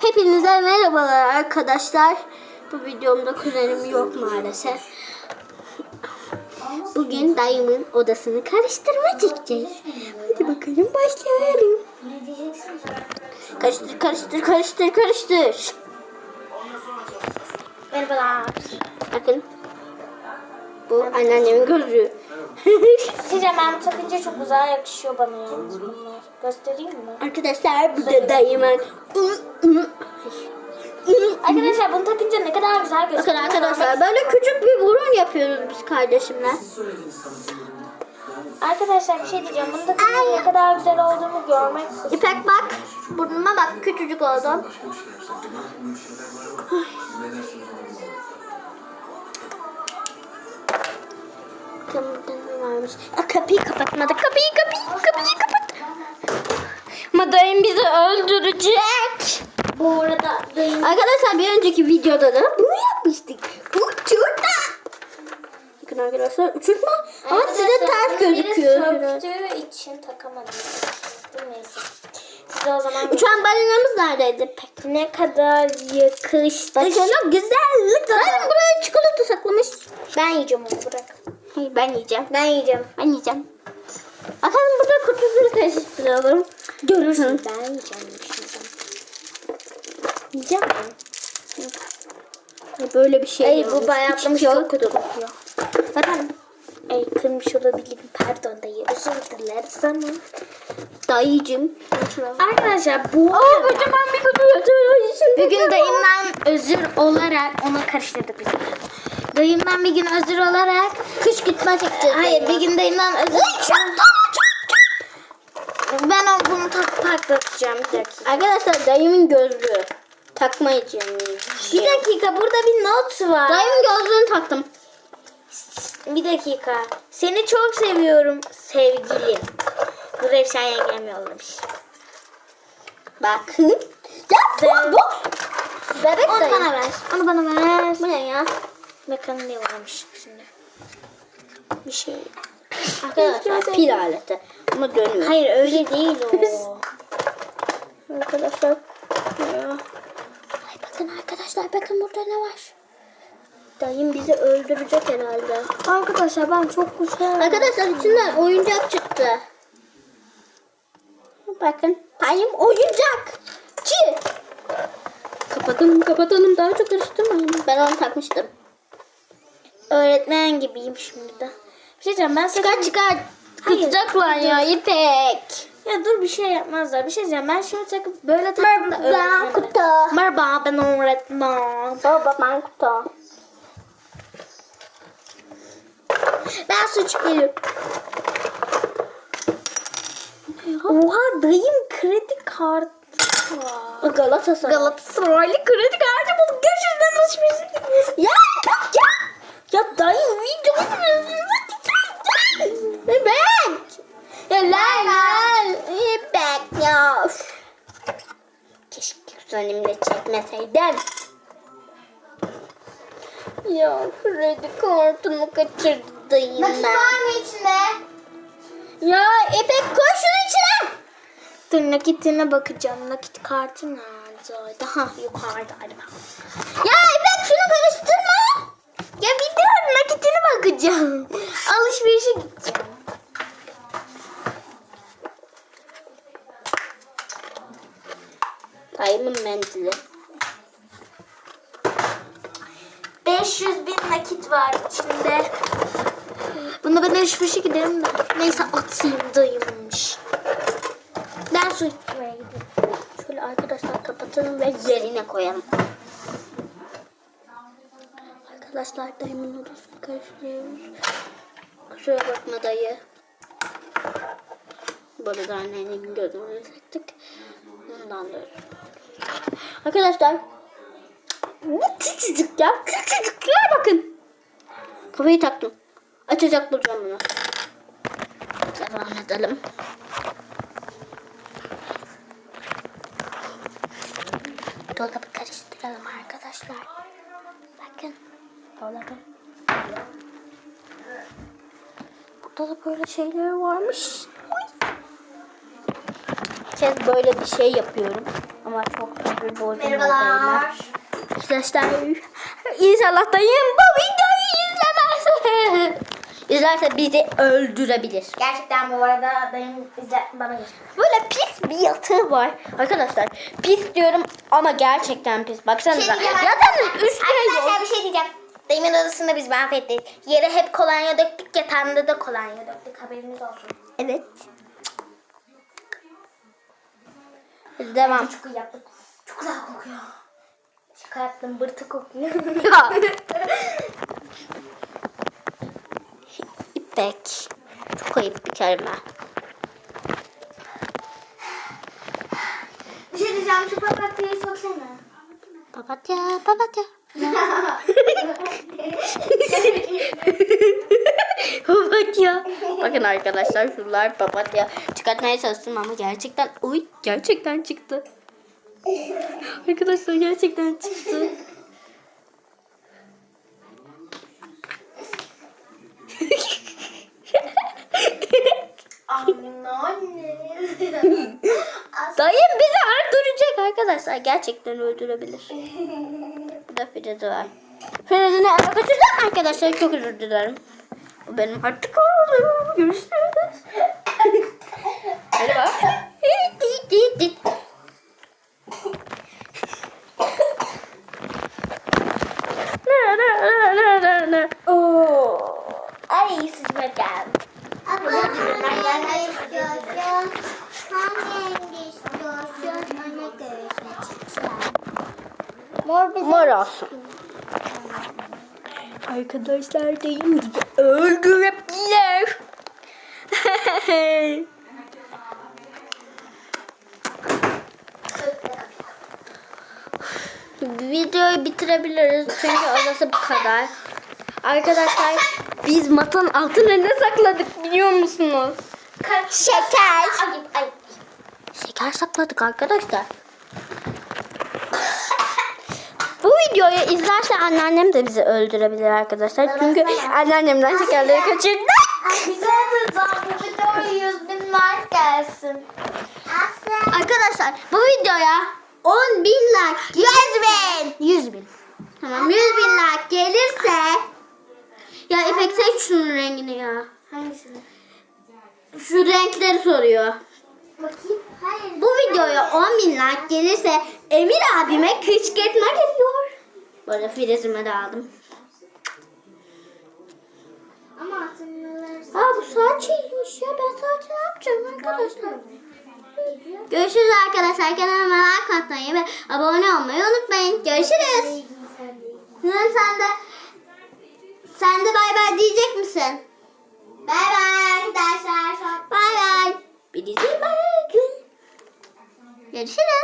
Hepinize merhabalar arkadaşlar. Bu videomda kuzenim yok maalesef. Bugün dayımın odasını karıştırma çekeceğiz. Hadi bakalım başlayalım. Karıştır karıştır karıştır karıştır. Merhabalar. Bakın. Bu anneannemin gözlüğü. Sizce ben takınca çok güzel yakışıyor bana yalnız bunlar. Göstereyim mi? arkadaşlar bu da dayımın. Arkadaşlar bunu takınca ne kadar güzel Bakın gözüküyor. arkadaşlar böyle küçük bir burun yapıyoruz biz kardeşimle. Arkadaşlar bir şey diyeceğim. Bunu takınca ne kadar güzel olduğunu görmek İpek bak. Burnuma bak küçücük oldum. Varmış. Aa, kapıyı kapatmadık. Kapıyı kapıyı kapıyı kapat. Madayım bizi öldürecek. Bu arada dayım Arkadaşlar bir önceki videoda da bunu yapmıştık. Uçurtma. Bakın arkadaşlar uçurtma ama size ters gözüküyor. Biri için takamadım. Neyse. Size o zaman Uçan balinamız neredeydi pek? ne kadar yakıştı. Bakın güzellik. Dayım buraya çikolata saklamış. Ben yiyeceğim onu bırak. Hayır ben yiyeceğim. Ben yiyeceğim. Ben yiyeceğim. Bakalım burada kutusunu karıştıralım. Görürsün. Ben yiyeceğim. Yiyeceğim mi? Böyle bir şey. Ay bu bayatlamış çok kötü kokuyor. Bakın Ay kırmış olabilirim. Pardon dayı. Özür dileriz ama. dayıcım. Arkadaşlar bu Aa kocaman bir kutu. İçinde Bugün dayımdan özür olarak ona karıştırdık biz. Dayımdan bir gün özür olarak Kış gitme çekeceğiz. Hayır bir gün dayımdan özür Ben o bunu tak patlatacağım bir dakika. Arkadaşlar dayımın gözlüğü. Takmayacağım. Bir dakika burada bir not var. Dayımın gözlüğünü taktım. Bir dakika. Seni çok seviyorum sevgilim. Bu Refşah yengem yollamış. Bakın. Ya bu box. Bebek Onu dayım. bana ver. Onu bana ver. Bu ne ya? Bakalım ne varmış şimdi. Bir şey. Arkadaşlar pil aleti. Ama dönüyor. Hayır öyle değil o. Arkadaşlar. Ya. Ay bakın arkadaşlar bakın burada ne var? Dayım bizi öldürecek herhalde. Arkadaşlar ben çok güzel. Arkadaşlar içinden oyuncak çıktı. Bakın dayım oyuncak. Çi. Kapatalım kapatalım daha çok karıştırmayın. Ben onu takmıştım. Öğretmen gibiyim şimdi de. Bir şey diyeceğim ben sakın... Çıkar çıkar. Hayır. Ya İpek. Ya dur bir şey yapmazlar. Bir şey diyeceğim ben şöyle takıp böyle takıp da Ben öğretmenim. kutu. Merhaba ben öğretmen. Baba ben kutu. Ben su içip geliyorum. Oha dayım kredi kartı var. Galatasaray. Galatasaraylı kredi kartı bulup gerçekten alışveriş gidiyorsun. Ya Kuzenimle çekmeseydim. Ya kredi kartımı kaçırdı dayım ben. mı içinde? Ya İpek koy şunun içine. Dur nakitine bakacağım. Nakit kartı nerede? Daha yukarıdaydı. Ya İpek şunu karıştırma. Ya dur nakitine bakacağım. Alışverişe gideceğim. Dayımın mendili. 500 bin nakit var içinde. Bunu ben alışverişe giderim de. Neyse atayım dayımmış. Ben su içmeye gidiyorum. Şöyle arkadaşlar kapatalım ve yerine koyalım. Arkadaşlar dayımın odasını karıştırıyoruz. Kusura bakma dayı. Burada annenin gözünü sıktık. Bundan da. Arkadaşlar bu küçücük ya. Küçücükler bakın. Kafayı taktım. Açacak bulacağım bunu. Devam edelim. Dolabı karıştıralım arkadaşlar. Bakın. Dolabı. Burada da böyle şeyler varmış. Kez böyle bir şey yapıyorum. Ama çok bir borcum Merhabalar. Arkadaşlar inşallah dayım bu videoyu izlemez. İzlerse bizi öldürebilir. Gerçekten bu arada dayım bize bana geçti. Böyle pis bir yatağı var. Arkadaşlar pis diyorum ama gerçekten pis. Baksanıza. Şey Yatağın üstüne yok. Arkadaşlar bir şey diyeceğim. Dayımın odasında biz mahvettik. Yere hep kolonya döktük, yatağında da kolonya döktük. Haberiniz olsun. Evet. Hadi devam. Çok iyi yaptık. Çok güzel kokuyor. Şaka yaptım, bırtı kokuyor. İpek. Çok ayıp bir kelime. bir şey diyeceğim, şu papatyayı soksana. Papatya, papatya. papatya. Bakın arkadaşlar şunlar papatya. Çıkartmaya çalıştım ama gerçekten uy gerçekten çıktı. arkadaşlar gerçekten çıktı. Dayım bizi öldürecek arkadaşlar. Gerçekten öldürebilir. Bu da Firuze var. Firuze'ni eve götüreceğim arkadaşlar. Çok özür dilerim. Benim artık oğlum. Görüşürüz. Hadi bak. Oo. Ay sıcak geldi. Abla hangi istiyorsun? Hangi istiyorsun? Ona göre seçeceğim. Mor. Mor olsun. Arkadaşlar dayım bizi öldürebilir. Videoyu bitirebiliriz çünkü orası bu kadar. Arkadaşlar biz matın altına ne sakladık biliyor musunuz? Şeker. Şeker sakladık arkadaşlar. Bu videoyu izlerse anneannem de bizi öldürebilir arkadaşlar. Çünkü anneannemden şekerleri kaçırdı. Güzel bu videoya 100 bin like gelsin. Aslı. Arkadaşlar bu videoya 10 bin like 100 bin 100 bin Tamam 100 bin like gelirse Ya İpek seç şunun rengini ya. Hangisini? Şu renkleri soruyor. Bakayım. Hayır. Bu videoya 10 bin like gelirse Emir abime kışkırtma geliyor. Böyle filizimi de aldım. Ama Aa bu saat şeymiş ya. Ben saati ne yapacağım arkadaşlar? Görüşürüz arkadaşlar. Kanalıma like atmayı ve abone olmayı unutmayın. Görüşürüz. Neden sen de sen de bay bay diyecek misin? Bay bay arkadaşlar. Bay bay. Bir dizi bay gün. Görüşürüz.